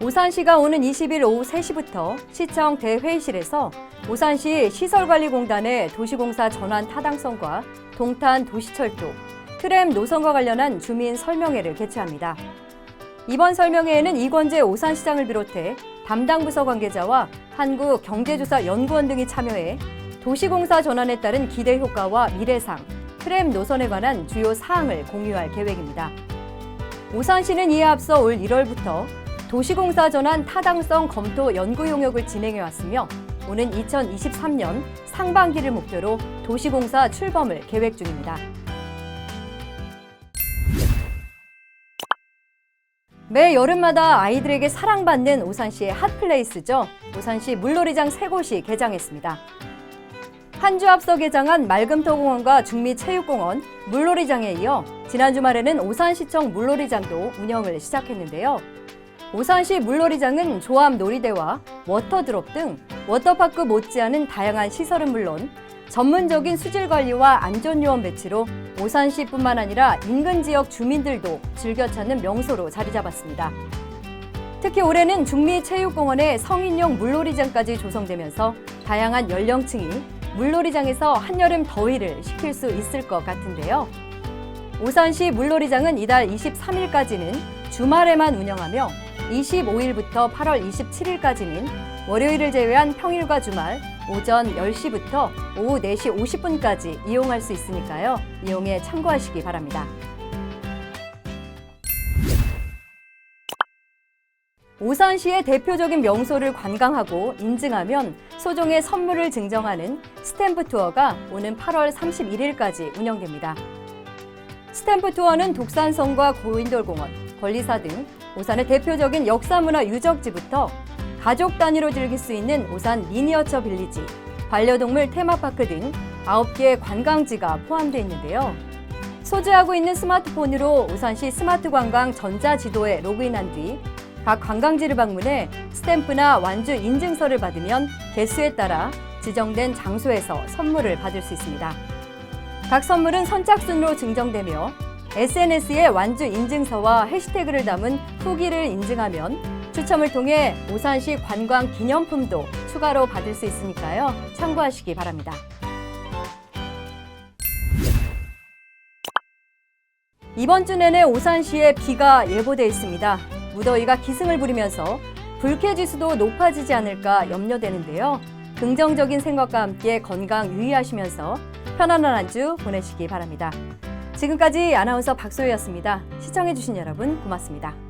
오산시가 오는 20일 오후 3시부터 시청 대회의실에서 오산시 시설관리공단의 도시공사 전환 타당성과 동탄 도시철도, 트램 노선과 관련한 주민 설명회를 개최합니다. 이번 설명회에는 이권재 오산시장을 비롯해 담당 부서 관계자와 한국경제조사연구원 등이 참여해 도시공사 전환에 따른 기대 효과와 미래상, 트램 노선에 관한 주요 사항을 공유할 계획입니다. 오산시는 이에 앞서 올 1월부터 도시공사 전환 타당성 검토 연구 용역을 진행해 왔으며 오는 2023년 상반기를 목표로 도시공사 출범을 계획 중입니다. 매 여름마다 아이들에게 사랑받는 오산시의 핫플레이스죠. 오산시 물놀이장 세 곳이 개장했습니다. 한 주 앞서 개장한 말금터공원과 중미체육공원, 물놀이장에 이어 지난 주말에는 오산시청 물놀이장도 운영을 시작했는데요. 오산시 물놀이장은 조암 놀이대와 워터드롭 등 워터파크 못지않은 다양한 시설은 물론 전문적인 수질 관리와 안전 요원 배치로 오산시뿐만 아니라 인근 지역 주민들도 즐겨 찾는 명소로 자리 잡았습니다. 특히 올해는 중미체육공원에 성인용 물놀이장까지 조성되면서 다양한 연령층이 물놀이장에서 한여름 더위를 식힐 수 있을 것 같은데요. 오산시 물놀이장은 이달 23일까지는 주말에만 운영하며 25일부터 8월 27일까지는 월요일을 제외한 평일과 주말 오전 10시부터 오후 4시 50분까지 이용할 수 있으니까요. 이용에 참고하시기 바랍니다. 오산시의 대표적인 명소를 관광하고 인증하면 소정의 선물을 증정하는 스탬프 투어가 오는 8월 31일까지 운영됩니다. 스탬프 투어는 독산성과 고인돌공원, 권리사 등 오산의 대표적인 역사문화 유적지부터 가족 단위로 즐길 수 있는 오산 미니어처 빌리지, 반려동물 테마파크 등 9개의 관광지가 포함되어 있는데요. 소지하고 있는 스마트폰으로 오산시 스마트 관광 전자 지도에 로그인한 뒤 각 관광지를 방문해 스탬프나 완주 인증서를 받으면 개수에 따라 지정된 장소에서 선물을 받을 수 있습니다. 각 선물은 선착순으로 증정되며 SNS에 완주 인증서와 해시태그를 담은 후기를 인증하면 추첨을 통해 오산시 관광 기념품도 추가로 받을 수 있으니까요. 참고하시기 바랍니다. 이번 주 내내 오산시에 비가 예보돼 있습니다. 무더위가 기승을 부리면서 불쾌 지수도 높아지지 않을까 염려되는데요. 긍정적인 생각과 함께 건강 유의하시면서 편안한 한 주 보내시기 바랍니다. 지금까지 아나운서 박소희였습니다. 시청해주신 여러분 고맙습니다.